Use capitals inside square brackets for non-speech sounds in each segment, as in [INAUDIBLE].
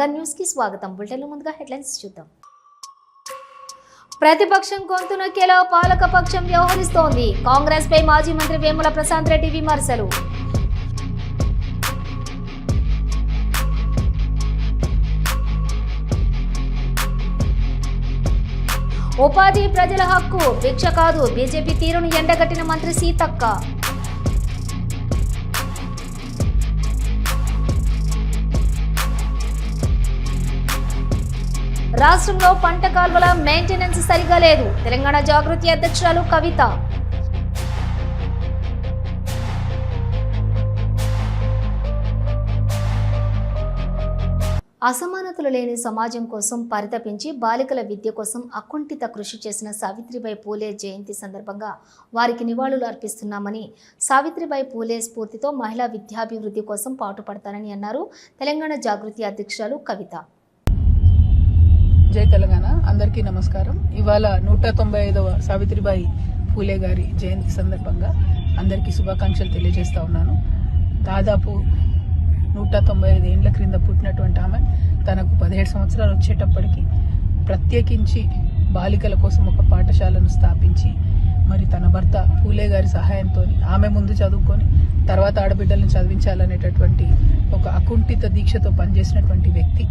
Anchor న్యూస్కి స్వాగతం. Bulletin ముందుగా హెడ్లైన్స్ చూద్దాం. ప్రతిపక్షం గొంతు నొక్కేలా పాలక పక్షం వ్యవహరిస్తోంది. కాంగ్రెస్ పై మాజీ మంత్రి వేముల ప్రశాంత్ రెడ్డి విమర్శలు. ఉపాధి ప్రజల హక్కు. భిక్ష కాదు బీజేపీ తీరును ఎండగట్టిన మంత్రి సీతక్క. రాష్ట్రంలో పంట కాల్వల మెయింటెనెన్స్ సరిగా లేదు. తెలంగాణ జాగృతి అధ్యక్షురాలు కవిత. అసమానతలు లేని సమాజం కోసం పరితపించి బాలికల విద్య కోసం అకుంఠిత కృషి చేసిన సావిత్రిబాయి పూలే జయంతి సందర్భంగా వారికి నివాళులు అర్పిస్తున్నామని సావిత్రిబాయి పూలే స్ఫూర్తితో మహిళా విద్యాభివృద్ధి కోసం పాటుపడతానని అన్నారు తెలంగాణ జాగృతి అధ్యక్షురాలు కవిత. జై తెలంగాణ. అందరికీ నమస్కారం. ఇవాళ నూట తొంభై ఐదవ సావిత్రిబాయి పూలే గారి జయంతి సందర్భంగా అందరికీ శుభాకాంక్షలు తెలియజేస్తా ఉన్నాను. దాదాపు నూట తొంభై ఐదు ఏండ్ల క్రింద పుట్టినటువంటి ఆమె తనకు పదిహేడు సంవత్సరాలు వచ్చేటప్పటికి ప్రత్యేకించి బాలికల కోసం ఒక పాఠశాలను స్థాపించి మరి తన భర్త పూలే గారి సహాయంతో ఆమె ముందు చదువుకొని తర్వాత ఆడబిడ్డలను చదివించాలనేటటువంటి ఒక అకుంఠిత దీక్షతో పనిచేసినటువంటి వ్యక్తి.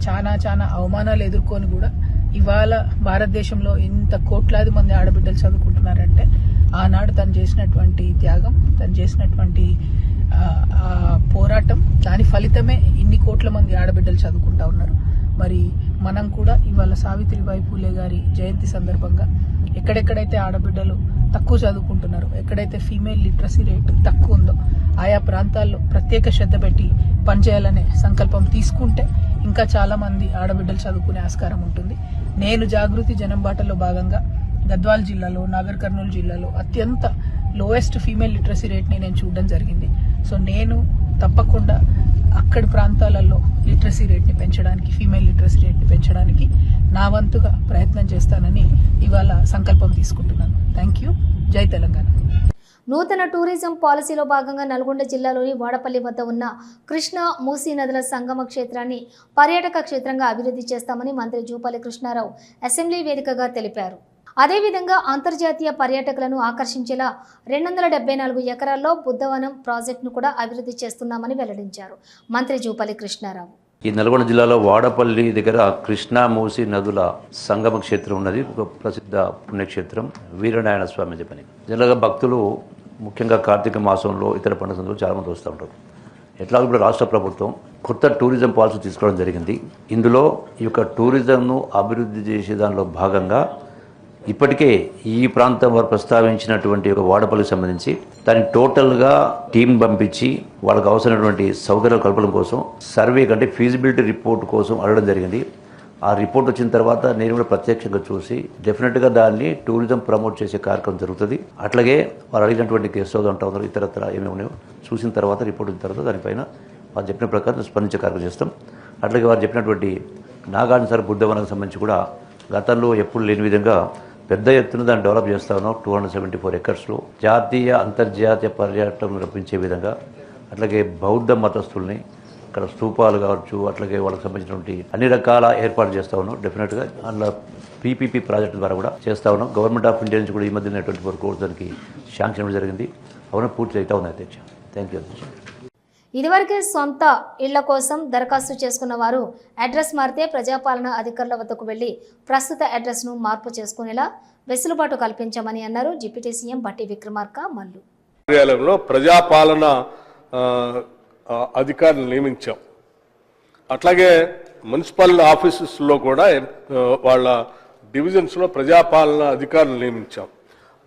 చాలా చాలా అవమానాలు ఎదుర్కొని కూడా ఇవాళ భారతదేశంలో ఇంత కోట్లాది మంది ఆడబిడ్డలు చదువుకుంటున్నారంటే ఆనాడు తను చేసినటువంటి త్యాగం తను చేసినటువంటి పోరాటం దాని ఫలితమే ఇన్ని కోట్ల మంది ఆడబిడ్డలు చదువుకుంటా ఉన్నారు. మరి మనం కూడా ఇవాళ సావిత్రిబాయి పూలే గారి జయంతి సందర్భంగా ఎక్కడెక్కడైతే ఆడబిడ్డలు తక్కువ చదువుకుంటున్నారు ఎక్కడైతే ఫీమేల్ లిటరసీ రేట్ తక్కువ ఉందో ఆయా ప్రాంతాల్లో ప్రత్యేక శ్రద్ధ పెట్టి పనిచేయాలనే సంకల్పం తీసుకుంటే ఇంకా చాలా మంది ఆడబిడ్డలు చదువుకునే ఆస్కారం ఉంటుంది. నేను జాగృతి జనం బాటలో భాగంగా గద్వాల్ జిల్లాలో నాగర్ కర్నూలు జిల్లాలో అత్యంత లోయెస్ట్ ఫీమేల్ లిటరసీ రేట్ని నేను చూడడం జరిగింది. సో నేను తప్పకుండా అక్కడి ప్రాంతాలలో లిటరసీ రేట్ని పెంచడానికి ఫీమేల్ లిటరసీ రేట్ని పెంచడానికి నా వంతుగా ప్రయత్నం చేస్తానని ఇవాళ సంకల్పం తీసుకుంటున్నాను. థ్యాంక్ యూ జై తెలంగాణ. నూతన టూరిజం పాలసీలో భాగంగా నల్గొండ జిల్లాలోని వాడపల్లి వద్ద ఉన్న కృష్ణ మూసీ నదుల సంగమ క్షేత్రాన్ని పర్యాటక క్షేత్రంగా అభివృద్ధి చేస్తామని మంత్రి జూపల్లి కృష్ణారావు అసెంబ్లీ వేదికగా తెలిపారు. అదేవిధంగా అంతర్జాతీయ పర్యాటకులను ఆకర్షించేలా రెండు వందల డెబ్బై నాలుగు ఎకరాల్లో బుద్ధవనం ప్రాజెక్టును కూడా అభివృద్ధి చేస్తున్నామని వెల్లడించారు మంత్రి జూపల్లి కృష్ణారావు. ఈ నల్గొండ జిల్లాలో వాడపల్లి దగ్గర కృష్ణా మూసి నదుల సంగమ క్షేత్రం ఉన్నది. ఒక ప్రసిద్ధ పుణ్యక్షేత్రం వీరనారాయణ స్వామి చెప్పని జనరల్గా భక్తులు ముఖ్యంగా కార్తీక మాసంలో ఇతర పండుగ సందర్భంలో చాలామంది వస్తూ ఉంటారు. ఎట్లాగో ఇప్పుడు రాష్ట్ర ప్రభుత్వం కొత్త టూరిజం పాలసీ తీసుకోవడం జరిగింది. ఇందులో ఈ యొక్క టూరిజంను అభివృద్ధి చేసే దానిలో భాగంగా ఇప్పటికే ఈ ప్రాంతం వారు ప్రస్తావించినటువంటి ఒక వాడపల్లికి సంబంధించి దానికి టోటల్గా టీం పంపించి వాళ్ళకి అవసరమైనటువంటి సౌకర్యాలు కల్పడం కోసం సర్వే కంటే ఫీజిబిలిటీ రిపోర్ట్ కోసం అడగడం జరిగింది. ఆ రిపోర్ట్ వచ్చిన తర్వాత నేను కూడా ప్రత్యక్షంగా చూసి డెఫినెట్గా దాన్ని టూరిజం ప్రమోట్ చేసే కార్యక్రమం జరుగుతుంది. అట్లాగే వారు అడిగినటువంటి గెస్ట్ హౌస్ అంటా ఉన్నారు ఇతరత్ర ఏమేమి ఉన్నాయో. చూసిన తర్వాత రిపోర్ట్ వచ్చిన తర్వాత దానిపైన వారు చెప్పిన ప్రకారం స్పందించే కార్యక్రమం చేస్తాం. అట్లాగే వారు చెప్పినటువంటి నాగార్జున సార్ బుద్ధవనానికి సంబంధించి కూడా గతంలో ఎప్పుడు లేని విధంగా పెద్ద ఎత్తున దాన్ని డెవలప్ చేస్తా ఉన్నాం టూ హండ్రెడ్ సెవెంటీ ఫోర్ ఎకర్స్లో జాతీయ అంతర్జాతీయ పర్యాటకం రప్పించే విధంగా. అట్లాగే బౌద్ధ మతస్థుల్ని ఇక్కడ స్తూపాలు కావచ్చు అట్లాగే వాళ్ళకి సంబంధించినటువంటి అన్ని రకాల ఏర్పాటు చేస్తా ఉన్నాం. డెఫినెట్గా అందులో పీపీపీ ప్రాజెక్ట్ ద్వారా కూడా చేస్తా ఉన్నాం. గవర్నమెంట్ ఆఫ్ ఇండియా నుంచి కూడా ఈ మధ్య ట్వంటీ ఫోర్ కోర్స్ దానికి శాంక్షన్ జరిగింది. అవునా పూర్తి అవుతా ఉంది అధ్యక్ష. థ్యాంక్ యూ అధ్యక్ష. ఇదివరకే సొంత ఇళ్ళ కోసం దరఖాస్తు చేసుకున్న వారు అడ్రస్ మారితే ప్రజాపాలన అధికారుల వద్దకు వెళ్ళి ప్రస్తుత అడ్రస్ను మార్పు చేసుకునేలా వెసులుబాటు కల్పించామని అన్నారు. డిప్యూటీ సీఎం బట్టి విక్రమార్క మల్లు. కార్యాలయంలో ప్రజాపాలన అధికారులు నియమించాం. అట్లాగే మున్సిపల్ ఆఫీసెస్లో కూడా వాళ్ళ డివిజన్స్లో ప్రజాపాలన అధికారులు నియమించాం.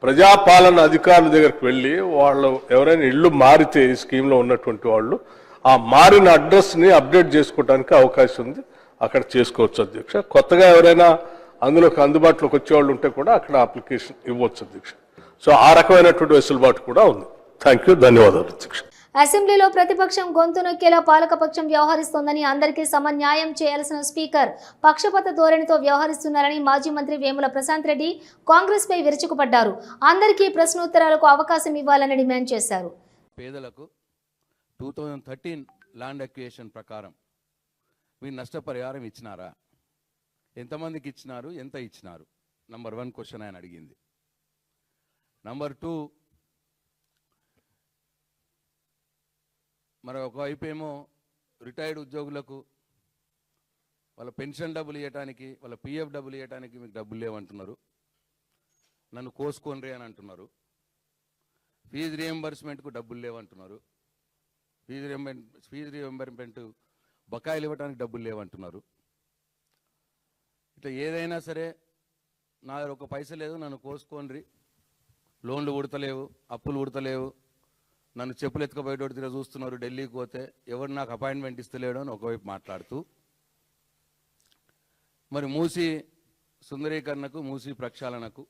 ప్రజాపాలన అధికారుల దగ్గరికి వెళ్ళి వాళ్ళు ఎవరైనా ఇల్లు మారితే ఈ స్కీమ్లో ఉన్నటువంటి వాళ్ళు ఆ మారిన అడ్రస్ని అప్డేట్ చేసుకోవడానికి అవకాశం ఉంది. అక్కడ చేసుకోవచ్చు అధ్యక్ష. కొత్తగా ఎవరైనా అందులోకి అందుబాటులోకి వచ్చేవాళ్ళు ఉంటే కూడా అక్కడ అప్లికేషన్ ఇవ్వచ్చు అధ్యక్ష. సో ఆ రకమైనటువంటి వెసులుబాటు కూడా ఉంది. Thank you. ధన్యవాదాలు అధ్యక్ష. అసెంబ్లీలో ప్రతిపక్షం గొంతు నొక్కేలా పాలకపక్షం వ్యవహరిస్తోందని అందరికీ సమన్యాయం చేయాల్సిన స్పీకర్ పక్షపాత ధోరణితో వ్యవహరిస్తున్నారని మాజీ మంత్రి వేముల ప్రశాంత్ రెడ్డి కాంగ్రెస్ పై విరుచుకుపడ్డారు. అందరికీ ప్రశ్నోత్తరాలకు అవకాశం ఇవ్వాలని డిమాండ్ చేశారు. పేదలకు two thousand thirteen land acquisition ప్రకారం మీరు నష్టపరిహారం ఇచ్చినారా? ఎంతమందికి ఇచ్చినారు? ఎంత ఇచ్చినారు? నంబర్ వన్ క్వశ్చన్ ఆయన అడిగింది. నంబర్ టూ మరి ఒకవైపు ఏమో రిటైర్డ్ ఉద్యోగులకు వాళ్ళ పెన్షన్ డబ్బులు ఇవ్వటానికి వాళ్ళ పిఎఫ్ డబ్బులు ఇవ్వటానికి మీకు డబ్బులు లేవంటున్నారు. నన్ను కోసుకోనరి అని అంటున్నారు. ఫీజు రియంబర్స్మెంట్కు డబ్బులు లేవంటున్నారు. ఫీజు రియంబర్ ఫీజు రియంబర్స్మెంట్ బకాయిలు ఇవ్వడానికి డబ్బులు లేవంటున్నారు. ఇట్లా ఏదైనా సరే నా ఒక పైస లేదు నన్ను కోసుకోండి. లోన్లు ఉడతలేవు అప్పులు ఉడతలేవు నన్ను చెప్పులు ఎత్తుకపోయేటోడు తిరిగి చూస్తున్నారు ఢిల్లీకి పోతే ఎవరు నాకు అపాయింట్మెంట్ ఇస్తలేడు అని ఒకవైపు మాట్లాడుతూ మరి మూసి సుందరీకరణకు మూసి ప్రక్షాళనకు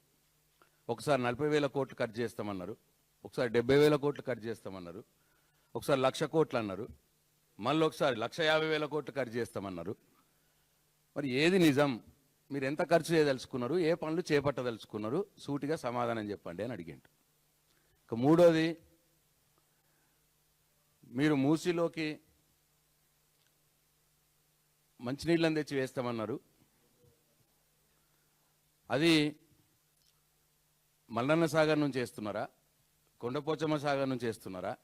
ఒకసారి నలభై వేల కోట్లు కట్ చేస్తామన్నారు ఒకసారి డెబ్బై వేల కోట్లు కట్ చేస్తామన్నారు ఒకసారి లక్ష కోట్లు అన్నారు మళ్ళీ ఒకసారి లక్ష యాభై వేల కోట్లు ఖర్చు చేస్తామన్నారు. మరి ఏది నిజం? మీరు ఎంత ఖర్చు చేయదలుచుకున్నారు? ఏ పనులు చేపట్టదలుచుకున్నారు? సూటిగా సమాధానం చెప్పండి అని అడిగిండు. ఇక మూడోది మీరు మూసిలోకి మంచినీళ్ళని తెచ్చి వేస్తామన్నారు. అది మల్లన్న సాగర్ నుంచి వేస్తున్నారా? కొండపోచమ్మ సాగర్ నుంచి వేస్తున్నారా?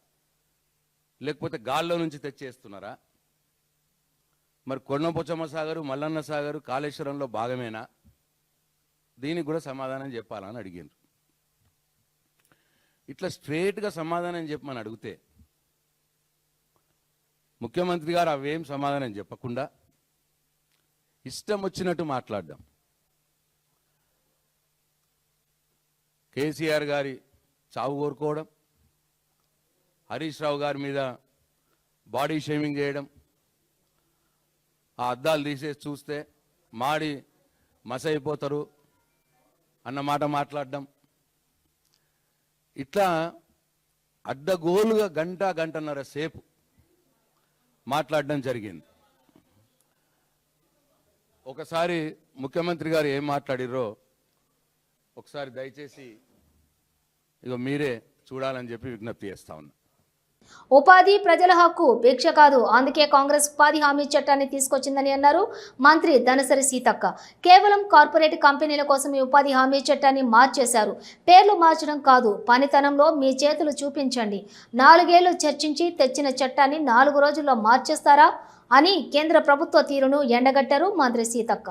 లేకపోతే గాల్లో నుంచి తెచ్చేస్తున్నారా మరి కొండపోచమ్మ సాగరు మల్లన్న సాగరు కాళేశ్వరంలో భాగమేనా? దీనికి కూడా సమాధానం చెప్పాలని అడిగిండ్రు. ఇట్లా స్ట్రేట్గా సమాధానం చెప్పమని అడిగితే ముఖ్యమంత్రి గారు అవేం సమాధానం చెప్పకుండా ఇష్టం వచ్చినట్టు మాట్లాడడం. కేసీఆర్ గారి చావు కోరుకోవడం హరీష్ రావు గారి మీద బాడీ షేమింగ్ చేయడం ఆ అద్దాలు తీసేసి చూస్తే మాడి మసైపోతారు అన్న మాట మాట్లాడడం. ఇట్లా అడ్డగోలుగా గంట గంటన్నర సేపు మాట్లాడడం జరిగింది. ఒకసారి ముఖ్యమంత్రి గారు ఏం మాట్లాడిరో ఒకసారి దయచేసి ఇక మీరే చూడాలని చెప్పి విజ్ఞప్తి చేస్తా ఉన్నా. ఉపాధి ప్రజల హక్కు భిక్ష కాదు. అందుకే కాంగ్రెస్ ఉపాధి హామీ చట్టాన్ని తీసుకొచ్చిందని అన్నారు మంత్రి ధనసరి సీతక్క. కేవలం కార్పొరేట్ కంపెనీల కోసం ఈ ఉపాధి హామీ చట్టాన్ని మార్చేశారు. పేర్లు మార్చడం కాదు. పనితనంలో మీ చేతులు చూపించండి. నాలుగేళ్ళు చర్చించి తెచ్చిన చట్టాన్ని నాలుగు రోజుల్లో మార్చేస్తారా అని కేంద్ర ప్రభుత్వ తీరును ఎండగట్టారు మంత్రి సీతక్క.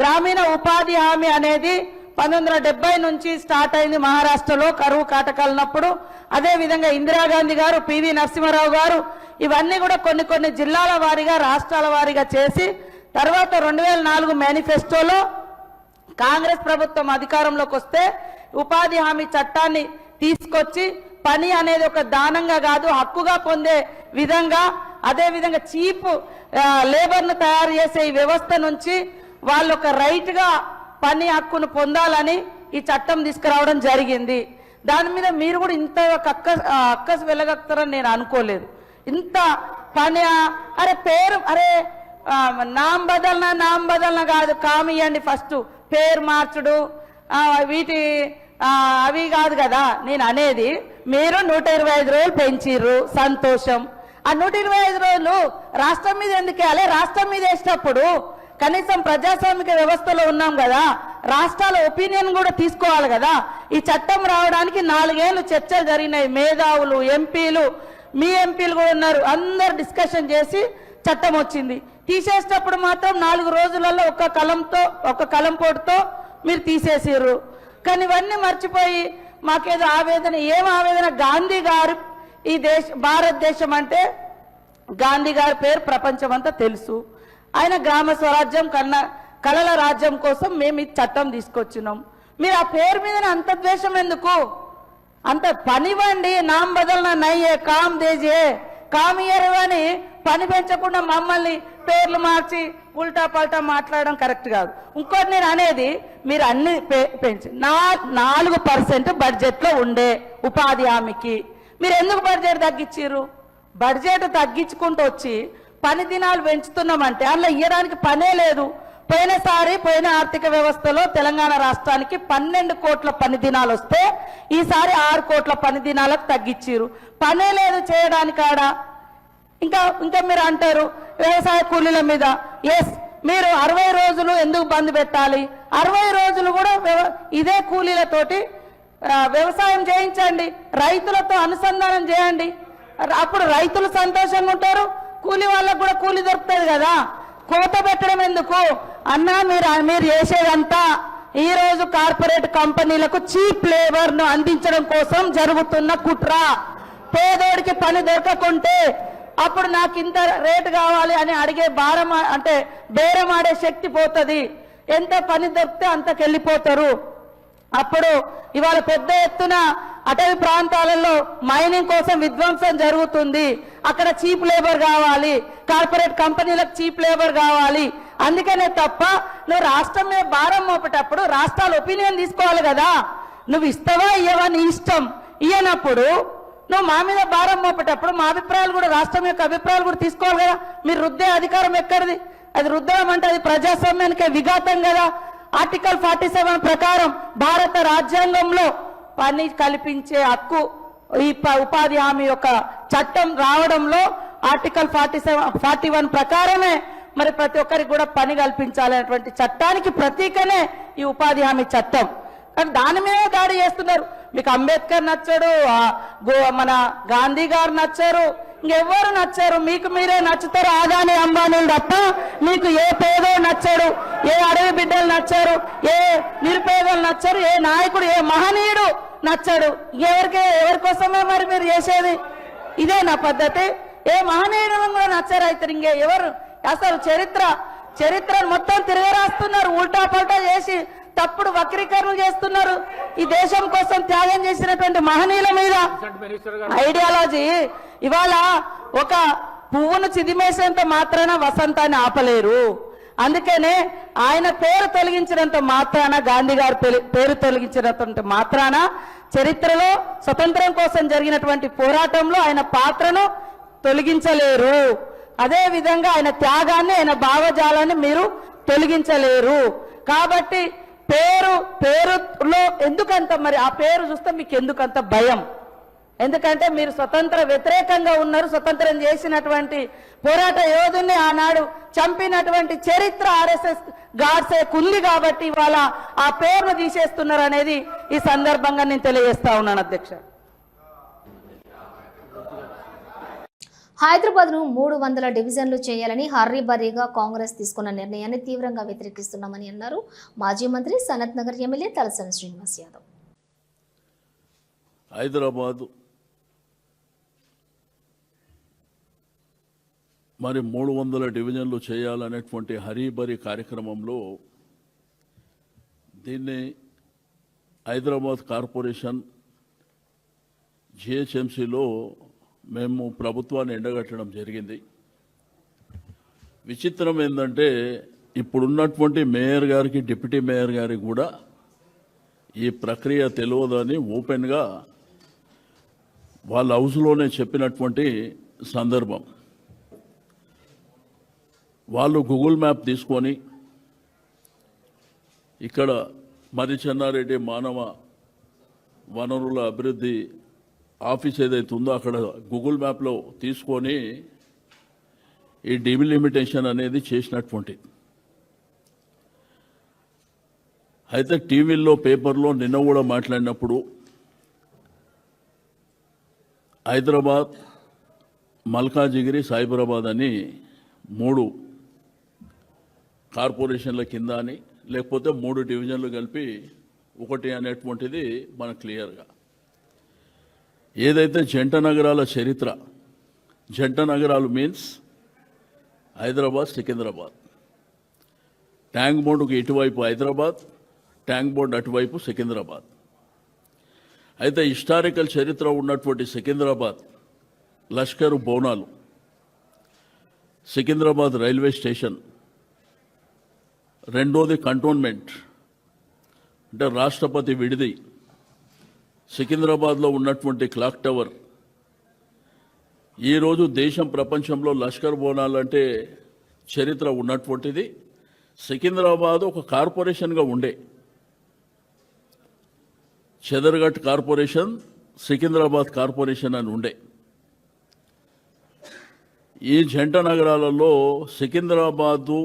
గ్రామీణ ఉపాధి హామీ అనేది పంతొమ్మిది డెబ్బై నుంచి స్టార్ట్ అయింది మహారాష్ట్రలో కరువు కాటకాలన్నప్పుడు. అదేవిధంగా ఇందిరాగాంధీ గారు పివి నరసింహారావు గారు ఇవన్నీ కూడా కొన్ని కొన్ని జిల్లాల వారీగా రాష్ట్రాల వారీగా చేసి తర్వాత రెండు వేల నాలుగు మేనిఫెస్టోలో కాంగ్రెస్ ప్రభుత్వం అధికారంలోకి వస్తే ఉపాధి హామీ చట్టాన్ని తీసుకొచ్చి పని అనేది ఒక దానంగా కాదు హక్కుగా పొందే విధంగా అదేవిధంగా చీప్ లేబర్ను తయారు చేసే ఈ వ్యవస్థ నుంచి వాళ్ళు ఒక రైట్గా పని హక్కును పొందాలని ఈ చట్టం తీసుకురావడం జరిగింది. దాని మీద మీరు కూడా ఇంత కక్క అక్కస్ అక్కసు వెళ్ళగలుగుతారని నేను అనుకోలేదు. ఇంత పని అరే పేరు అరే నాం బదలన నాం బదలన కాదు కామియండి ఫస్ట్ పేరు మార్చుడు వీటి అవి కాదు కదా నేను అనేది. మీరు నూట ఇరవై ఐదు రోజులు పెంచిర్రు సంతోషం. ఆ నూట ఇరవై ఐదు రోజులు రాష్ట్రం మీద ఎందుకు వేయాలి? రాష్ట్రం మీద వేసినప్పుడు కనీసం ప్రజాస్వామిక వ్యవస్థలో ఉన్నాం కదా రాష్ట్రాల ఒపీనియన్ కూడా తీసుకోవాలి కదా. ఈ చట్టం రావడానికి నాలుగేళ్ళు చర్చలు జరిగినాయి. మేధావులు ఎంపీలు మీ ఎంపీలు కూడా ఉన్నారు. అందరు డిస్కషన్ చేసి చట్టం వచ్చింది. తీసేసేటప్పుడు మాత్రం నాలుగు రోజులలో ఒక కలంతో ఒక కలం పోటుతో మీరు తీసేసిర్రు. కానీ ఇవన్నీ మర్చిపోయి మాకేదో ఆవేదన ఏం ఆవేదన? గాంధీ గారు ఈ దేశ భారతదేశం అంటే గాంధీ గారి పేరు ప్రపంచమంతా తెలుసు. ఆయన గ్రామ స్వరాజ్యం కన్నా కళల రాజ్యం కోసం మేము ఈ చట్టం తీసుకొచ్చినాం. మీరు ఆ పేరు మీద అంత ద్వేషం ఎందుకు? అంత పనివ్వండి నాం బదలన నయ్యే కామ్ దేజే కామియరు అని పని పెంచకుండా మమ్మల్ని పేర్లు మార్చి ఉల్టా పల్టా మాట్లాడడం కరెక్ట్ కాదు. ఇంకోటి నేను అనేది మీరు అన్ని పె- పెంచి నా నాలుగు పర్సెంట్ బడ్జెట్లో ఉండే ఉపాధి హామీకి. మీరు ఎందుకు బడ్జెట్ తగ్గించారు బడ్జెట్ తగ్గించుకుంటూ వచ్చి పని దినాలు పెంచుతున్నామంటే అందులో ఇయ్యడానికి పనే లేదు. పోయినసారి పోయిన ఆర్థిక వ్యవస్థలో తెలంగాణ రాష్ట్రానికి పన్నెండు కోట్ల పని దినాలు వస్తే ఈసారి ఆరు కోట్ల పని దినాలకు తగ్గించారు పనే లేదు చేయడానికి ఇంకా ఇంకా మీరు అంటారు వ్యవసాయ కూలీల మీద. ఎస్ మీరు అరవై రోజులు ఎందుకు బంద్ పెట్టాలి? అరవై రోజులు కూడా వ్యవ- ఇదే కూలీలతోటి వ్యవసాయం చేయించండి. రైతులతో అనుసంధానం చేయండి. అప్పుడు రైతులు సంతోషంగా ఉంటారు కూలి వాళ్ళకు కూడా కూలి దొరుకుతుంది కదా. కోత పెట్టడం ఎందుకు? అన్నా మీరు మీరు చేసేదంతా ఈ రోజు కార్పొరేట్ కంపెనీలకు చీప్ లేబర్ను అందించడం కోసం జరుగుతున్న కుట్ర. పేదోడికి పని దొరకకుంటే అప్పుడు నాకు ఇంత రేటు కావాలి అని అడిగే భారం అంటే బేరం ఆడే శక్తి పోతుంది. ఎంత పని దొరికితే అంతకెళ్ళిపోతారు. అప్పుడు ఇవాళ పెద్ద ఎత్తున అటవీ ప్రాంతాలలో మైనింగ్ కోసం విధ్వంసం జరుగుతుంది. అక్కడ చీప్ లేబర్ కావాలి. కార్పొరేట్ కంపెనీలకు చీప్ లేబర్ కావాలి. అందుకనే తప్ప నువ్వు రాష్ట్రం మీద భారం మోపేటప్పుడు రాష్ట్రాలు ఒపీనియన్ తీసుకోవాలి కదా. నువ్వు ఇస్తావా ఇయ్యవా నీ ఇష్టం. ఇయ్యనప్పుడు నువ్వు మా మీద భారం మోపేటప్పుడు మా అభిప్రాయాలు కూడా రాష్ట్రం యొక్క అభిప్రాయాలు కూడా తీసుకోవాలి కదా. మీరు రుద్దే అధికారం ఎక్కడిది? అది రుద్దడం అంటే అది ప్రజాస్వామ్యానికి విఘాతం కదా. ఆర్టికల్ ఫార్టీ సెవెన్ ప్రకారం భారత రాజ్యాంగంలో పని కల్పించే హక్కు ఈ ఉపాధి హామీ యొక్క చట్టం రావడంలో article forty seven forty one ప్రకారమే మరి ప్రతి ఒక్కరికి కూడా పని కల్పించాలనేటువంటి చట్టానికి ప్రతీకనే ఈ ఉపాధి హామీ చట్టం. కానీ దాని మీద దాడి చేస్తున్నారు. మీకు అంబేద్కర్ నచ్చడు గో- మన గాంధీ గారు నచ్చారు ఇంకెవ్వరు నచ్చారు? మీకు మీరే నచ్చుతారు ఆదాని అంబానీలు తప్ప మీకు ఏ పేదో నచ్చాడు ఏ అడవి బిడ్డలు నచ్చారు ఏ నిరుపేదలు నచ్చారు ఏ నాయకుడు ఏ మహనీయుడు నచ్చాడు? ఎవరికి ఎవరి కోసమే మరి మీరు చేసేది? ఇదే నా పద్ధతి. ఏ మహనీయుడు కూడా నచ్చారు అయితే ఇంకే ఎవరు? అసలు చరిత్ర చరిత్రను మొత్తం తిరగరాస్తున్నారు ఉల్టా పల్టా చేసి తప్పుడు వక్రీకరణలు చేస్తున్నారు. ఈ దేశం కోసం త్యాగం చేసినటువంటి మహనీయుల మీద ఐడియాలజీ ఇవాళ ఒక పువ్వును చిదిమేసేంత మాత్రాన వసంతాన్ని ఆపలేరు. అందుకనే ఆయన పేరు తొలగించినంత మాత్రాన గాంధీ గారి పేరు- తొలగించినంత మాత్రాన చరిత్రలో స్వతంత్రం కోసం జరిగినటువంటి పోరాటంలో ఆయన పాత్రను తొలగించలేరు. అదే విధంగా ఆయన త్యాగాన్ని ఆయన భావజాలాన్ని మీరు తొలగించలేరు. కాబట్టి పేరు పేరులో ఎందుకంత మరి? ఆ పేరు చూస్తే మీకు ఎందుకంత భయం? ఎందుకంటే మీరు స్వతంత్ర వ్యతిరేకంగా ఉన్నారు స్వతంత్రం చేసినటువంటి పోరాట యోధుల్ని ఆనాడు చంపినటువంటి చరిత్ర ఆర్ఎస్ఎస్ గాడ్సే కుంది కాబట్టి ఇవాళ ఆ పేరును తీసేస్తున్నారు అనేది ఈ సందర్భంగా నేను తెలియజేస్తా ఉన్నాను అధ్యక్ష. హైదరాబాద్ను మూడు వందల డివిజన్లు చేయాలని హర్రీబరీగా కాంగ్రెస్ తీసుకున్న నిర్ణయాన్ని తీవ్రంగా వ్యతిరేకిస్తున్నామని అన్నారు. మాజీ మంత్రి సనత్ నగర్ ఎమ్మెల్యే తలసాని శ్రీనివాస్ యాదవ్. హైదరాబాద్ మరి మూడు వందల డివిజన్లు చేయాలనేటువంటి హరీబరి కార్యక్రమంలో దీన్ని హైదరాబాద్ కార్పొరేషన్ జిహెచ్ఎంసీలో మేము ప్రభుత్వాన్ని ఎండగట్టడం జరిగింది. విచిత్రం ఏంటంటే ఇప్పుడున్నటువంటి మేయర్ గారికి డిప్యూటీ మేయర్ గారికి కూడా ఈ ప్రక్రియ తెలియదని ఓపెన్గా వాళ్ళ హౌస్లోనే చెప్పినటువంటి సందర్భం. వాళ్ళు గూగుల్ మ్యాప్ తీసుకొని ఇక్కడ మరి చెన్నారెడ్డి మానవ వనరుల అభివృద్ధి ఆఫీస్ ఏదైతే ఉందో అక్కడ గూగుల్ మ్యాప్లో తీసుకొని ఈ డిమిలిమిటేషన్ అనేది చేసినటువంటి. అయితే టీవీల్లో పేపర్లో నిన్న కూడా మాట్లాడినప్పుడు హైదరాబాద్ మల్కాజిగిరి సైబరాబాద్ అని మూడు కార్పొరేషన్ల కింద అని లేకపోతే మూడు డివిజన్లు కలిపి ఒకటి అనేటువంటిది మనకు క్లియర్గా. ఏదైతే జంట నగరాల చరిత్ర జంట నగరాలు మీన్స్ హైదరాబాద్ సికింద్రాబాద్. ట్యాంక్ బోర్డుకు ఇటువైపు హైదరాబాద్ ట్యాంక్ బోర్డు అటువైపు సికింద్రాబాద్. అయితే హిస్టారికల్ చరిత్ర ఉన్నటువంటి సికింద్రాబాద్ లష్కరు బోనాలు సికింద్రాబాద్ రైల్వే స్టేషన్ రెండోది కంటోన్మెంట్ అంటే రాష్ట్రపతి విడిది సికింద్రాబాద్లో ఉన్నటువంటి క్లాక్ టవర్. ఈరోజు దేశం ప్రపంచంలో లష్కర్ బోనాలంటే చరిత్ర ఉన్నటువంటిది. సికింద్రాబాద్ ఒక కార్పొరేషన్గా ఉండే. చెదర్ఘట్ కార్పొరేషన్ సికింద్రాబాద్ కార్పొరేషన్ అని ఉండే. ఈ జంట నగరాలలో సికింద్రాబాదు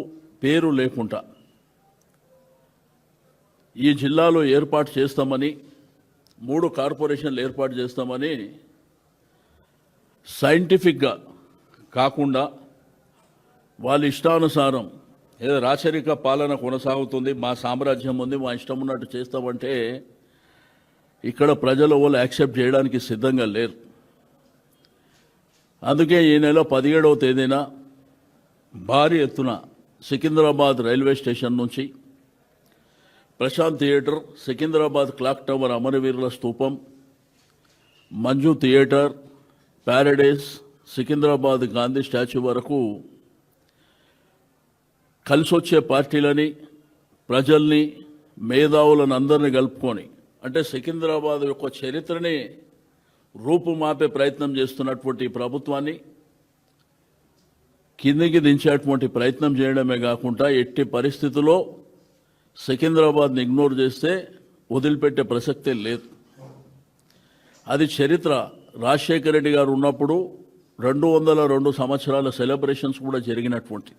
పేరు లేకుండా ఈ జిల్లాలో ఏర్పాటు చేస్తామని మూడు కార్పొరేషన్లు ఏర్పాటు చేస్తామని సైంటిఫిక్గా కాకుండా వాళ్ళ ఇష్టానుసారం ఏదో రాచరిక పాలన కొనసాగుతుంది మా సామ్రాజ్యం ఉంది మా ఇష్టం ఉన్నట్టు చేస్తామంటే ఇక్కడ ప్రజలు వాళ్ళు యాక్సెప్ట్ చేయడానికి సిద్ధంగా లేరు. అందుకే ఈ నెల పదిహేడవ తేదీన భారీ ఎత్తున సికింద్రాబాద్ రైల్వే స్టేషన్ నుంచి Prashanth theatre Secunderabad clock tower అమరవీరుల స్తూపం Manju theatre paradise Secunderabad Gandhi statue వరకు కలిసొచ్చే పార్టీలని ప్రజల్ని మేధావులను అందరినీ కలుపుకొని అంటే సికింద్రాబాద్ యొక్క చరిత్రని రూపుమాపే ప్రయత్నం చేస్తున్నటువంటి ప్రభుత్వాన్ని కిందికి దించేటువంటి ప్రయత్నం చేయడమే కాకుండా ఎట్టి పరిస్థితుల్లో సికింద్రాబాద్ని ఇగ్నోర్ చేస్తే వదిలిపెట్టే ప్రసక్తే లేదు. అది చరిత్ర. రాజశేఖర రెడ్డి గారు ఉన్నప్పుడు రెండు వందల రెండు సంవత్సరాల సెలబ్రేషన్స్ కూడా జరిగినటువంటి.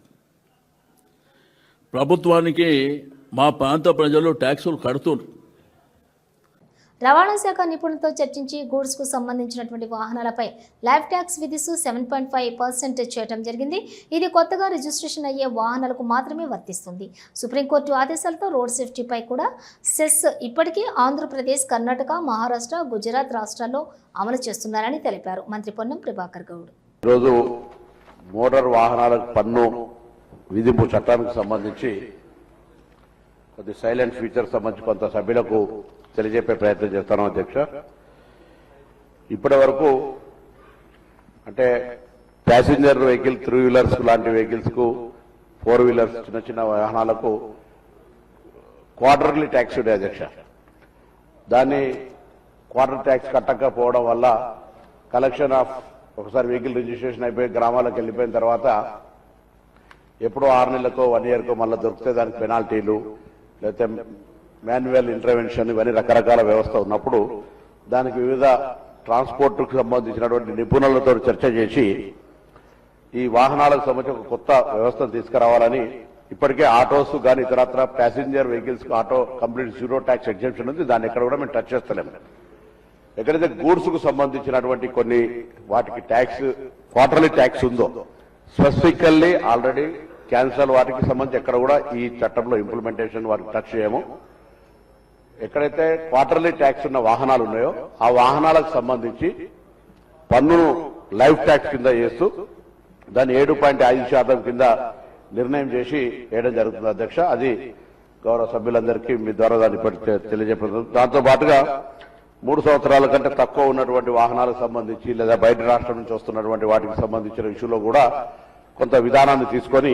ప్రభుత్వానికి మా ప్రాంత ప్రజలు ట్యాక్సులు కడుతున్నారు. రవాణా శాఖ నిపుణులతో చర్చించి గూడ్స్కు సంబంధించినటువంటి వాహనాలపై లైఫ్ ట్యాక్స్ విధిస్తూ సెవెన్ పాయింట్ ఫైవ్ పర్సెంట్ చేయడం జరిగింది. ఇది కొత్తగా రిజిస్ట్రేషన్ అయ్యే వాహనాలకు మాత్రమే వర్తిస్తుంది. సుప్రీంకోర్టు ఆదేశాలతో రోడ్ సేఫ్టీపై కూడా సెస్ ఇప్పటికీ ఆంధ్రప్రదేశ్ కర్ణాటక మహారాష్ట్ర గుజరాత్ రాష్ట్రాల్లో అమలు చేస్తున్నారని తెలిపారు. మంత్రి పొన్నం ప్రభాకర్ గౌడ్. ఈరోజు మోటార్ వాహనాలకు పన్ను విధింపు చట్టానికి సంబంధించి కొద్ది సైలెంట్ ఫీచర్ సంబంధించి కొంత సభ్యులకు తెలియజెప్పే ప్రయత్నం చేస్తాను అధ్యక్ష. ఇప్పటి వరకు అంటే ప్యాసింజర్ వెహికల్ త్రీ వీలర్స్ లాంటి వెహికల్స్కు ఫోర్ వీలర్స్ చిన్న చిన్న వాహనాలకు క్వార్టర్లీ ట్యాక్స్ ఉండే అధ్యక్ష. దాన్ని క్వార్టర్ ట్యాక్స్ కట్టకపోవడం వల్ల కలెక్షన్ ఆఫ్ ఒకసారి వెహికల్ రిజిస్ట్రేషన్ అయిపోయి గ్రామాలకు వెళ్ళిపోయిన తర్వాత ఎప్పుడో ఆరు నెలలకో వన్ ఇయర్కో మళ్ళీ దొరికితే దానికి పెనాల్టీలు లేకపోతే మాన్యువల్ ఇంటర్వెన్షన్ ఇవన్నీ రకరకాల వ్యవస్థ ఉన్నప్పుడు దానికి వివిధ ట్రాన్స్పోర్ట్కు సంబంధించినటువంటి నిపుణులతో చర్చ చేసి ఈ వాహనాలకు సంబంధించి ఒక కొత్త వ్యవస్థను తీసుకురావాలని ఇప్పటికే ఆటోస్ కానీ ఇతరత్ర passenger vehicles auto complete zero tax exemption ఉంది. దాన్ని ఎక్కడ కూడా మేము టచ్ చేస్తలేము. ఎక్కడైతే గూడ్స్కు సంబంధించినటువంటి కొన్ని వాటికి ట్యాక్స్ క్వార్టర్లీ ట్యాక్స్ ఉందో స్పెసిఫికల్లీ ఆల్రెడీ క్యాన్సల్ వాటికి సంబంధించి ఎక్కడ కూడా ఈ చట్టంలో ఇంప్లిమెంటేషన్ వాటికి టచ్ చేయము. ఎక్కడైతే క్వార్టర్లీ ట్యాక్స్ ఉన్న వాహనాలు ఉన్నాయో ఆ వాహనాలకు సంబంధించి పన్నును లైఫ్ ట్యాక్స్ కింద చేస్తూ దాన్ని ఏడు పాయింట్ ఐదు శాతం కింద నిర్ణయం చేసి వేయడం జరుగుతుంది అధ్యక్ష. అది గౌరవ సభ్యులందరికీ మీ ద్వారా దాన్ని ఇప్పటికే దాంతో పాటుగా మూడు సంవత్సరాల కంటే తక్కువ ఉన్నటువంటి వాహనాలకు సంబంధించి లేదా బయట రాష్ట్రం నుంచి వస్తున్నటువంటి వాటికి సంబంధించిన ఇష్యూలో కూడా కొంత విధానాన్ని తీసుకొని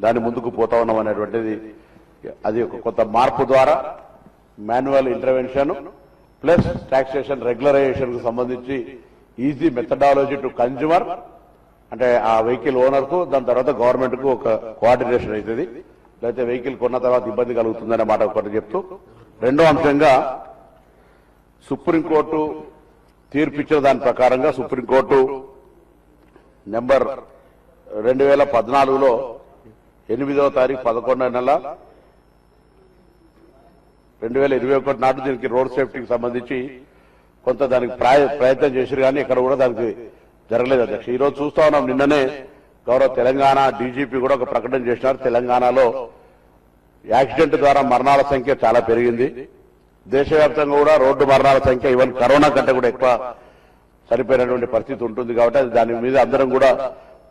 దాన్ని ముందుకు పోతా ఉన్నాం అనేటువంటిది అది ఒక కొంత మార్పు ద్వారా మాన్యువల్ ఇంటర్వెన్షన్ ప్లస్ టాక్సేషన్ రెగ్యులరైజేషన్కు సంబంధించి ఈజీ మెథడాలజీ టు కన్జ్యూమర్ అంటే ఆ వెహికల్ ఓనర్కు దాని తర్వాత గవర్నమెంట్కు ఒక కోఆర్డినేషన్ అవుతుంది లేకపోతే వెహికల్ కొన్న తర్వాత ఇబ్బంది కలుగుతుందనే మాట ఒకటి చెప్తూ రెండో అంశంగా సుప్రీంకోర్టు తీర్పిచ్చిన దాని ప్రకారంగా సుప్రీంకోర్టు నెంబర్ రెండు వేల పద్నాలుగులో ఎనిమిదవ తారీఖు పదకొండవ నెల రెండు వేల ఇరవై ఒకటి నాటు దీనికి రోడ్ సేఫ్టీకి సంబంధించి కొంత దానికి ప్రాయ- ప్రయత్నం చేశారు కానీ ఇక్కడ కూడా దానికి జరగలేదు అధ్యక్ష. ఈ రోజు చూస్తా ఉన్నాం నిన్ననే గౌరవ తెలంగాణ డీజీపీ కూడా ఒక ప్రకటన చేసినారు. తెలంగాణలో యాక్సిడెంట్ ద్వారా మరణాల సంఖ్య చాలా పెరిగింది. దేశవ్యాప్తంగా కూడా రోడ్డు మరణాల సంఖ్య ఈవెన్ కరోనా కంటే కూడా ఎక్కువ చనిపోయినటువంటి పరిస్థితి ఉంటుంది కాబట్టి అది దాని మీద అందరం కూడా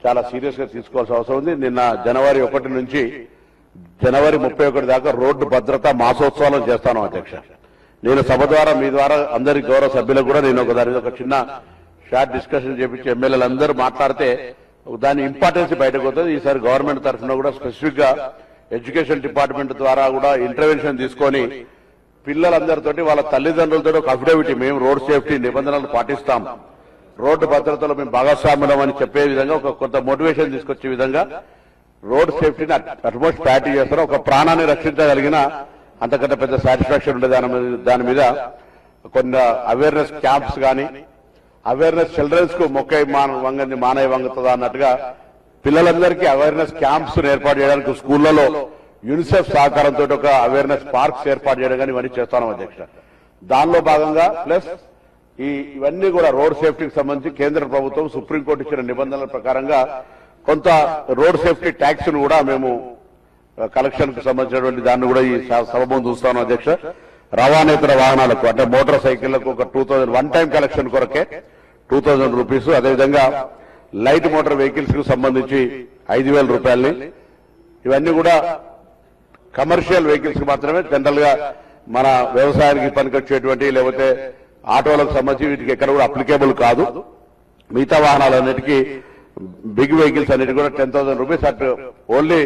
చాలా సీరియస్గా తీసుకోవాల్సిన అవసరం ఉంది. నిన్న జనవరి ఒకటి నుంచి జనవరి ముప్పై ఒకటి దాకా రోడ్డు భద్రత మాసోత్సవాలు చేస్తాను అధ్యక్ష. నేను సభ ద్వారా మీ ద్వారా అందరి గౌరవ సభ్యులకు కూడా నేను ఒక దాని ఒక చిన్న షార్ట్ డిస్కషన్ చేపించి ఎమ్మెల్యేలు అందరూ మాట్లాడితే దాని ఇంపార్టెన్స్ బయటకు వస్తుంది. ఈసారి గవర్నమెంట్ తరఫున కూడా స్పెసిఫిక్గా ఎడ్యుకేషన్ డిపార్ట్మెంట్ ద్వారా కూడా ఇంటర్వెన్షన్ తీసుకొని పిల్లలందరితోటి వాళ్ళ తల్లిదండ్రులతో ఒక అఫిడవిట్ మేము రోడ్ సేఫ్టీ నిబంధనలు పాటిస్తాం. రోడ్డు భద్రతలో మేము భాగస్వామ్యం అని చెప్పే విధంగా ఒక కొంత మోటివేషన్ తీసుకొచ్చే విధంగా రోడ్ సేఫ్టీని అట్మోస్ట్ ప్రయారిటీ చేస్తారు ఒక ప్రాణాన్ని రక్షించగలిగిన అంతకంటే పెద్ద సాటిస్ఫాక్షన్ ఉండే దాని మీద దాని మీద కొన్ని అవేర్నెస్ క్యాంప్స్ కానీ అవేర్నెస్ చిల్డ్రన్స్కు మొక్క మాన మానవ వంగుతుందా అన్నట్టుగా పిల్లలందరికీ అవేర్నెస్ క్యాంప్స్ ఏర్పాటు చేయడానికి స్కూళ్ళలో యూనిసెఫ్ సహకారంతో ఒక అవేర్నెస్ పార్క్స్ ఏర్పాటు చేయడం కానీ ఇవన్నీ చేస్తాను అధ్యక్ష. దానిలో భాగంగా ప్లస్ ఈ ఇవన్నీ కూడా రోడ్ సేఫ్టీకి సంబంధించి కేంద్ర ప్రభుత్వం సుప్రీంకోర్టు ఇచ్చిన నిబంధనల ప్రకారంగా కొంత రోడ్ సేఫ్టీ ట్యాక్స్ను కూడా మేము కలెక్షన్కు సంబంధించినటువంటి దాన్ని కూడా ఈ సభ చూస్తాను అధ్యక్ష. రవాణేతర వాహనాలకు అంటే మోటార్ సైకిళ్ళకు ఒక two thousand one time collection కొరకే టూ థౌజండ్ రూపీస్. అదేవిధంగా లైట్ మోటార్ వెహికల్స్కు సంబంధించి ఐదు వేల రూపాయలని. ఇవన్నీ కూడా కమర్షియల్ వెహికల్స్కి మాత్రమే. జనరల్గా మన వ్యవసాయానికి పనికొచ్చేటువంటి లేకపోతే ఆటోలకు సంబంధించి వీటికి ఎక్కడ కూడా అప్లికేబుల్ కాదు. మిగతా వాహనాలన్నిటికీ బిగ్ వెహికల్స్ అనేది కూడా ten thousand rupees at only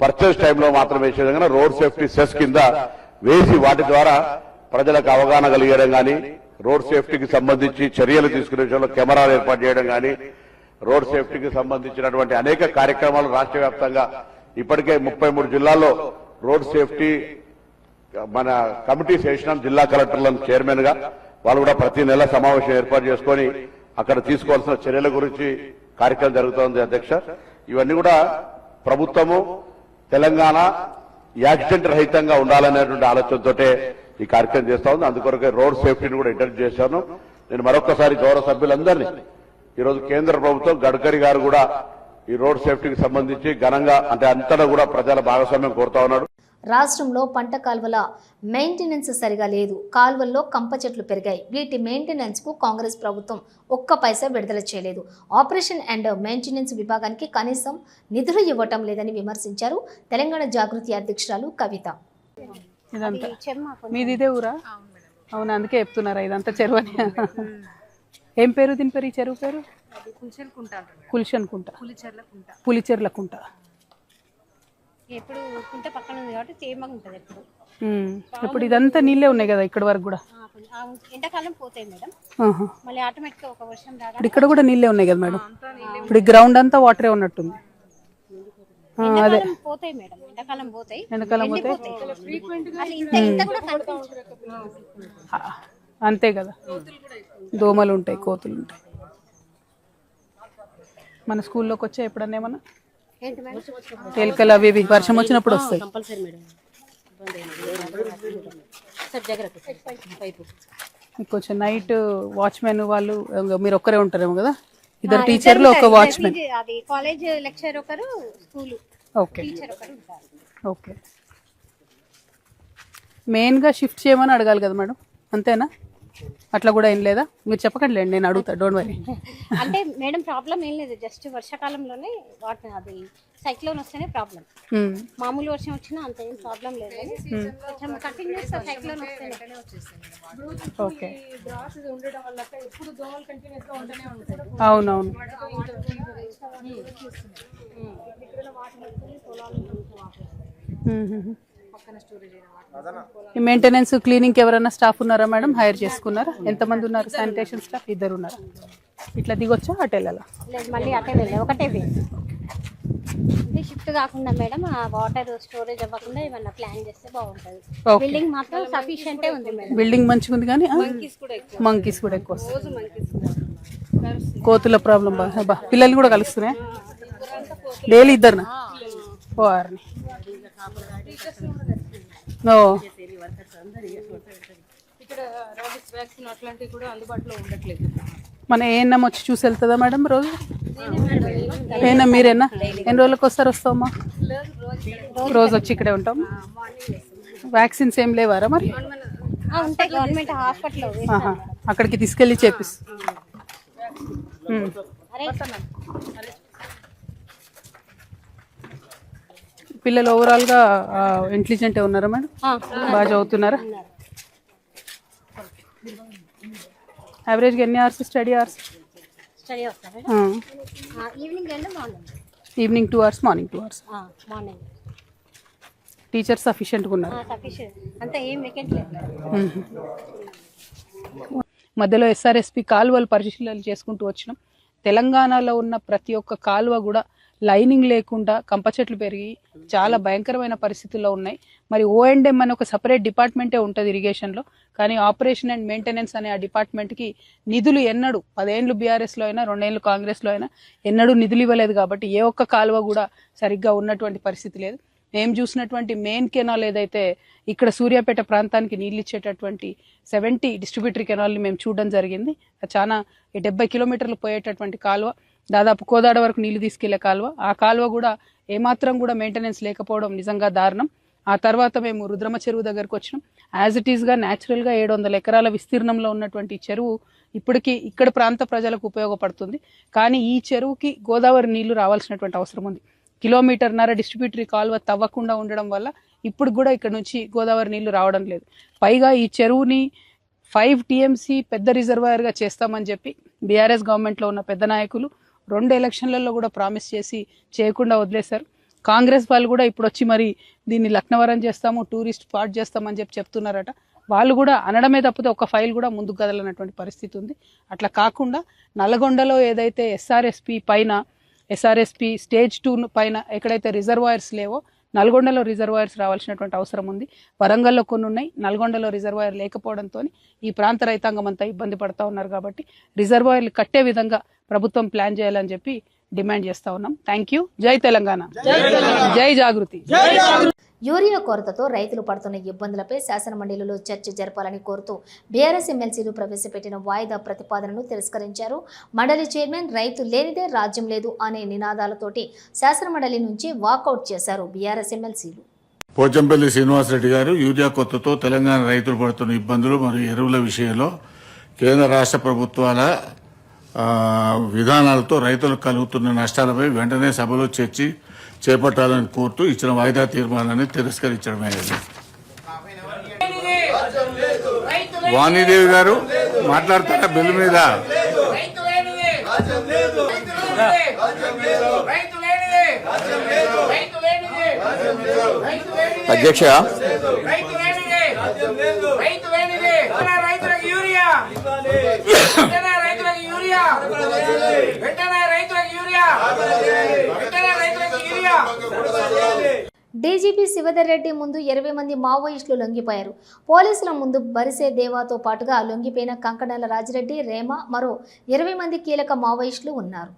purchase టైంలో మాత్రం వేసే విధంగా రోడ్ సేఫ్టీ సెస్ కింద వేసి వాటి ద్వారా ప్రజలకు అవగాహన కలిగడం కానీ రోడ్ సేఫ్టీకి సంబంధించి చర్యలు తీసుకునే విషయంలో కెమెరాలు ఏర్పాటు చేయడం కానీ రోడ్ సేఫ్టీకి సంబంధించినటువంటి అనేక కార్యక్రమాలు రాష్ట్ర వ్యాప్తంగా ఇప్పటికే ముప్పై మూడు జిల్లాల్లో రోడ్ సేఫ్టీ మన కమిటీస్ వేసినాం జిల్లా కలెక్టర్లను చైర్మన్గా వాళ్ళు కూడా ప్రతి నెల సమావేశం ఏర్పాటు చేసుకొని అక్కడ తీసుకోవాల్సిన చర్యల గురించి కార్యక్రమం జరుగుతోంది అధ్యక్ష. ఇవన్నీ కూడా ప్రభుత్వము తెలంగాణ యాక్సిడెంట్ రహితంగా ఉండాలనేటువంటి ఆలోచనతోటే ఈ కార్యక్రమం చేస్తా ఉంది. అందుకొరకే రోడ్ సేఫ్టీని కూడా ఇంట్రడ్యూస్ చేశాను. నేను మరొకసారి గౌరవ సభ్యులందరినీ ఈరోజు కేంద్ర ప్రభుత్వం గడ్కరీ గారు కూడా ఈ రోడ్ సేఫ్టీకి సంబంధించి ఘనంగా అంటే అంతటా కూడా ప్రజల భాగస్వామ్యం కోరుతా ఉన్నాడు రాష్ట్రంలో పంట కాల్వల మెయింటెనెన్స్ సరిగా లేదు. కాల్వల్లో కంప చెట్లు పెరిగాయి. వీటి మెయింటెనెన్స్కు కాంగ్రెస్ ప్రభుత్వం ఒక్క పైసా విడుదల చేయలేదు. ఆపరేషన్ అండ్ మెయింటెనెన్స్ విభాగానికి కనీసం నిధులు ఇవ్వటం లేదని విమర్శించారు తెలంగాణ జాగృతి అధ్యక్షురాలు కవిత. ఇదంతా. మీది ఇదే ఊరా? అవును అందుకే చెప్తున్నారా? ఇదంతా చెరువు అని [LAUGHS] ఏం పేరు దీని పేరు ఈ చెరువు పేరు? కుల్షన్ కుంట. పులిచెర్ల కుంట. ఎప్పుడు కుంట పక్కన ఉంది కాబట్టి తేమగా ఉంటుంది ఎప్పుడు. ఇప్పుడు ఇదంతా నీళ్ళే ఉన్నాయి కదా ఇక్కడ వరకు కూడా? ఆ, ఎండాకాలం పోతాయి మేడం. ఆహా. మళ్ళీ ఆటోమేటిక్గా ఒక వర్షం రాగా ఇప్పుడు ఇక్కడ కూడా నీళ్ళే ఉన్నాయి కదా మేడం? ఇప్పుడు ఈ గ్రౌండ్ అంతా వాటరే ఉన్నట్టుంది. ఆ, అదే. ఎండాకాలం పోతాయి మేడం. ఎండాకాలం పోతాయి. ఎండాకాలం పోతే అసలు ఇంత ఇంత కూడా కనిపించదు ఆ, అంతే కదా. దోమలు ఉంటాయి కోతులు ఉంటాయి. మన స్కూల్లోకి వచ్చా ఎప్పుడన్నా ఏమన్నా? తేలికలు అవి ఇవి వర్షం వచ్చినప్పుడు వస్తాయి. కొంచెం నైట్ వాచ్మెన్ వాళ్ళు మీరు ఒక్కరే ఉంటారేమో కదా? ఇద్దరు టీచర్లు ఒక వాచ్మెన్. అది కాలేజ్ లెక్చర్ ఒకరు స్కూల్. ఓకే. మెయిన్గా షిఫ్ట్ చేయమని అడగాలి కదా మేడం? అంతేనా? అట్లా కూడా ఏం లేదా? మీరు చెప్పకండి నేను అడుగుతా డోంట్ వరీ అంటే మేడం ప్రాబ్లం ఏం లేదు. జస్ట్ వర్షాకాలంలోనే వాటి అది సైక్లోన్ వస్తేనే ప్రాబ్లం మామూలు వర్షం వచ్చినా అంత ఏం ప్రాబ్లం లేదు. కొంచెం కంటిన్యూస్ సైక్లోన్ వస్తేనే. ఓకే అవునవును. ఈ మెయింటెనెన్స్ క్లీనింగ్ ఎవరైనా స్టాఫ్ ఉన్నారా మేడం? హైర్ చేసుకున్నారా? ఎంతమంది ఉన్నారు? శానిటేషన్ స్టాఫ్ ఇద్దరు ఉన్నారా? ఇట్లా దిగొచ్చా? అటు వెళ్ళాలా? మళ్ళీ అటే ఒకటే షిఫ్ట్ కాకుండా మేడం ఆ వాటర్ స్టోరేజ్ అవ్వకుండా ఏమన్నా ప్లాన్ చేస్తే బాగుంటది. బిల్డింగ్ మాత్రం సఫిషియంటే ఉంది మేడం. బిల్డింగ్ మంచిగా ఉంది కానీ మంకీస్ కూడా ఎక్కువ. కోతుల ప్రాబ్లం బాగా బా పిల్లలు కూడా కలుస్తున్నాయి? డైలీ ఇద్దరు వారిని ఓ మన ఏఎన్ఎం వచ్చి చూసి వెళ్తుందా మేడం రోజు? ఏనా మీరేనా? ఎన్ని రోజులకు వస్తారు వస్తామా రోజు వచ్చి ఇక్కడే ఉంటాం. వ్యాక్సిన్స్ ఏం లేవారా మరి? ఆ, ఉంటాయి. గవర్నమెంట్ హాస్పిటల్ ఆహా. అక్కడికి తీసుకెళ్ళి చేపిస్ పిల్లలు ఓవరాల్గా ఇంటెలిజెంట్ ఉన్నారా మేడం? బాగా చదువుతున్నారా? యావరేజ్గా ఎన్ని hours study hours evening two hours morning two hours morning teachers సఫిషియెంట్గా ఉన్నారు. మధ్యలో ఎస్ఆర్ఎస్పి కాలువలు పరిశీలన చేసుకుంటూ వచ్చినాం. తెలంగాణలో ఉన్న ప్రతి ఒక్క కాలువ కూడా లైనింగ్ లేకుండా కంప చెట్లు పెరిగి చాలా భయంకరమైన పరిస్థితుల్లో ఉన్నాయి. మరి ఓఎండ్ఎం అనే ఒక సపరేట్ డిపార్ట్మెంటే ఉంటుంది ఇరిగేషన్లో కానీ ఆపరేషన్ అండ్ మెయింటెనెన్స్ అనే ఆ డిపార్ట్మెంట్కి నిధులు ఎన్నడూ పదేళ్ళు బీఆర్ఎస్లో అయినా రెండేళ్ళు కాంగ్రెస్లో అయినా ఎన్నడూ నిధులు ఇవ్వలేదు కాబట్టి ఏ ఒక్క కాలువ కూడా సరిగ్గా ఉన్నటువంటి పరిస్థితి లేదు. మేము చూసినటువంటి మెయిన్ కెనాల్ ఏదైతే ఇక్కడ సూర్యాపేట ప్రాంతానికి నీళ్ళు ఇచ్చేటటువంటి సెవెంటీ డిస్ట్రిబ్యూటరీ కెనాల్ని మేము చూడడం జరిగింది. చాలా డెబ్బై కిలోమీటర్లు పోయేటటువంటి కాలువ. దాదాపు కోదాడ వరకు నీళ్ళు తీసుకెళ్ళే కాలువ. ఆ కాలువ కూడా ఏమాత్రం కూడా మెయింటెనెన్స్ లేకపోవడం నిజంగా దారుణం. ఆ తర్వాత మేము రుద్రమ చెరువు దగ్గరకు వచ్చినాం. యాజ్ ఇట్ ఈస్గా న్యాచురల్గా ఏడు వందల ఎకరాల విస్తీర్ణంలో ఉన్నటువంటి చెరువు ఇప్పటికీ ఇక్కడ ప్రాంత ప్రజలకు ఉపయోగపడుతుంది. కానీ ఈ చెరువుకి గోదావరి నీళ్ళు రావాల్సినటువంటి అవసరం ఉంది. కిలోమీటర్న్నర డిస్ట్రిబ్యూటరీ కాలువ తవ్వకుండా ఉండడం వల్ల ఇప్పుడు కూడా ఇక్కడ నుంచి గోదావరి నీళ్ళు రావడం లేదు. పైగా ఈ చెరువుని ఫైవ్ టీఎంసీ పెద్ద రిజర్వాయర్గా చేస్తామని చెప్పి బీఆర్ఎస్ గవర్నమెంట్లో ఉన్న పెద్ద నాయకులు రెండు ఎలక్షన్లలో కూడా ప్రామిస్ చేసి చేయకుండా వదిలేశారు. కాంగ్రెస్ వాళ్ళు కూడా ఇప్పుడు వచ్చి మరి దీన్ని లక్నవరం చేస్తాము టూరిస్ట్ స్పాట్ చేస్తామని చెప్పి చెప్తున్నారట. వాళ్ళు కూడా అనడమే తప్పితే ఒక ఫైల్ కూడా ముందుకు కదలనటువంటి పరిస్థితి ఉంది. అట్లా కాకుండా నల్గొండలో ఏదైతే ఎస్ఆర్ఎస్పి పైన ఎస్ఆర్ఎస్పి స్టేజ్ టూ పైన ఎక్కడైతే రిజర్వాయర్స్ లేవో నల్గొండలో రిజర్వాయర్స్ రావాల్సినటువంటి అవసరం ఉంది. వరంగల్లో కొన్ని ఉన్నాయి. నల్గొండలో రిజర్వాయర్ లేకపోవడంతో ఈ ప్రాంత రైతాంగం అంతా ఇబ్బంది పడతా ఉన్నారు కాబట్టి రిజర్వాయర్లు కట్టే విధంగా ప్రభుత్వం ప్లాన్ చేయాలని చెప్పి డిమాండ్ చేస్తా ఉన్నాం. థ్యాంక్ యూ జై తెలంగాణ. జై జాగృతి. యూరియా కొరతతో రైతులు పడుతున్న ఇబ్బందులపై శాసనమండలిలో చర్చ జరపాలని కోరుతూ బీఆర్ఎస్ ఎమ్మెల్సీలు ప్రవేశపెట్టిన వాయిదా ప్రతిపాదనను తిరస్కరించారు. మండలి చైర్మన్ రైతు లేనిదే రాజ్యం లేదు అనే నినాదాలతోటి శాసనమండలి నుంచి వాకౌట్ చేశారు బీఆర్ఎస్ ఎమ్మెల్సీలు. పోచంపల్లి శ్రీనివాసరెడ్డి గారు యూరియా కొత్తతో తెలంగాణ రైతులు పడుతున్న ఇబ్బందులు మరియు ఎరువుల విషయంలో కేంద్ర రాష్ట్ర ప్రభుత్వాల విధానాలతో రైతులకు కలుగుతున్న నష్టాలపై వెంటనే సభలో చర్చి చేపట్టాలని కోరుతూ ఇచ్చిన వాయిదా తీర్మానాన్ని తిరస్కరించడమైనది వాణిదేవి గారు మాట్లాడతారా బిల్లు మీద? అధ్యక్ష. రైతు యూరియా. వెంటనే రైతులకు యూరియా. వెంటనే రైతులకు యూరియా. డీజీపీ శివధర్ రెడ్డి ముందు ఇరవై మంది మావోయిస్టులు లొంగిపోయారు. పోలీసుల ముందు బరిసే దేవాతో పాటుగా లొంగిపోయిన కంకణాల రాజిరెడ్డి రేమ మరో ఇరవై మంది కీలక మావోయిస్టులు ఉన్నారు.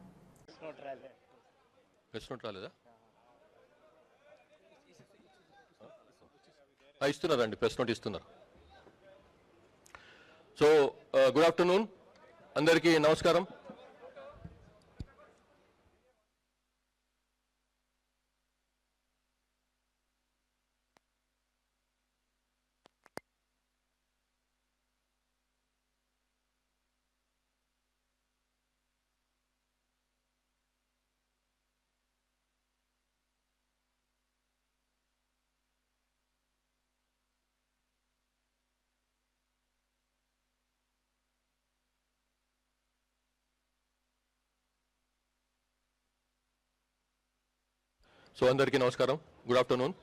ఇస్తున్నారండి ప్రెస్ నోట్ ఇస్తున్నారు. So good afternoon. అందరికీ నమస్కారం. సో అందరికీ నమస్కారం. గుడ్ ఆఫ్టర్నూన్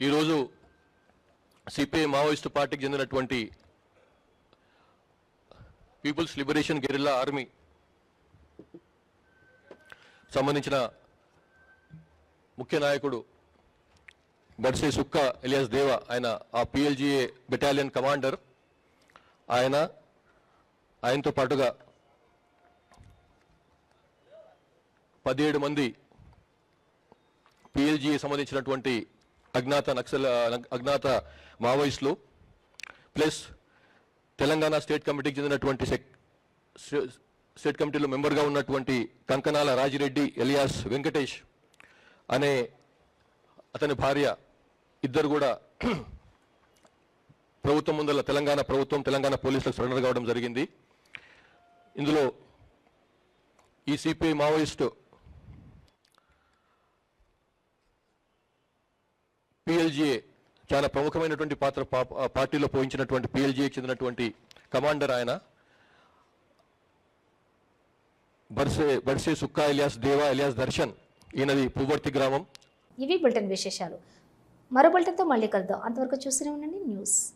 ఈరోజు సిపిఐ మావోయిస్టు పార్టీకి చెందినటువంటి పీపుల్స్ లిబరేషన్ గెరిల్లా ఆర్మీ సంబంధించిన ముఖ్య నాయకుడు బర్సే సుక్క ఎలియాస్ దేవ ఆయన ఆ పిఎల్జిఏ బెటాలియన్ కమాండర్ ఆయన ఆయనతో పాటుగా పదిహేడు మంది పిఎల్జీ సంబంధించినటువంటి అజ్ఞాత నక్సల్ అజ్ఞాత మావోయిస్టులు ప్లస్ తెలంగాణ స్టేట్ కమిటీకి చెందినటువంటి స్టేట్ కమిటీలో మెంబర్గా ఉన్నటువంటి కంకనాల రాజిరెడ్డి ఎలియాస్ వెంకటేష్ అనే అతని భార్య ఇద్దరు కూడా [CLEARS THROAT] ప్రభుత్వం ముందల తెలంగాణ ప్రభుత్వం తెలంగాణ పోలీసులకు సరెండర్ కావడం జరిగింది. ఇందులో ఈ సిపిఐ మావోయిస్టు పిఎల్జిఏ చాలా ప్రముఖమైనటువంటి పాత్ర పార్టీలో పోయించినటువంటి పిఎల్జిఏకి చెందినటువంటి కమాండర్ ఆయన. బర్సే బర్సే సుక్కా ఎలియాస్ దేవా ఎలియాస్ దర్శన్ ఈయనది పువ్వర్తి గ్రామం. ఇవి బులెటిన్ విశేషాలు. మరో బులెటిన్తో మళ్ళీ కలుద్దాం. అంతవరకు చూస్తూనే ఉండండి. న్యూస్.